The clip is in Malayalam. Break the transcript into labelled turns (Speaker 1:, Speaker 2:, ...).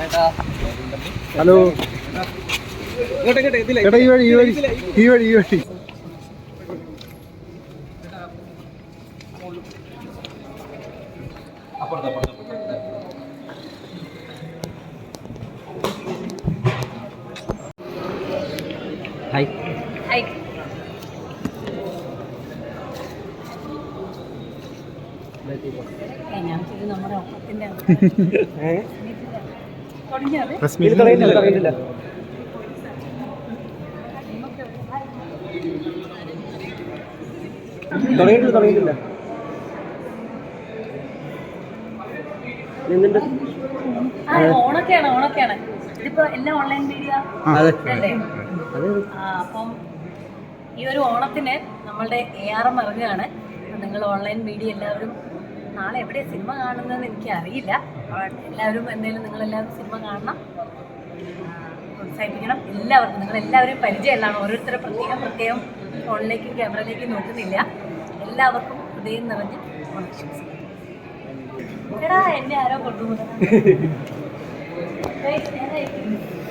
Speaker 1: ഹലോ. ചേട്ടാ ഈ വഴി ഈ വഴി. ഈ വഴി ഈ വഴി.
Speaker 2: ഹായ്
Speaker 3: ഹായ് ഏ, ഞാൻ നമ്മുടെ ഒപ്പത്തിന്റെ
Speaker 2: തുടങ്ങിയിട്ടില്ല തുടങ്ങിയിട്ടില്ല. തുടങ്ങിയിട്ടില്ല തുടങ്ങിയിട്ടില്ല. എന്തുണ്ട്
Speaker 3: ഓണൊക്കെയാണ് ഓണൊക്കെയാണ്. ഇതിപ്പോ എല്ലാം ഓൺലൈൻ മീഡിയ അല്ലേ? അപ്പം ഈ ഒരു ഓണത്തിന് നമ്മളുടെ എ ആർ എം ഇറങ്ങുകയാണ്. നിങ്ങൾ ഓൺലൈൻ മീഡിയ എല്ലാവരും നാളെ എവിടെ സിനിമ കാണുന്നതെന്ന് എനിക്ക് അറിയില്ല എല്ലാവരും എന്തായാലും നിങ്ങളെല്ലാവരും സിനിമ കാണണം. പ്രോത്സാഹിപ്പിക്കണം. എല്ലാവർക്കും നിങ്ങൾ എല്ലാവരും പരിചയമുള്ളതാണ്. ഓരോരുത്തരെ പ്രത്യേകം പ്രത്യേകം ഫോണിലേക്കും ക്യാമറയിലേക്കും നോക്കുന്നില്ല. എല്ലാവർക്കും ഹൃദയം നിറഞ്ഞ എടാ എന്നെ ആരോ കൊണ്ടുപോകുന്നത്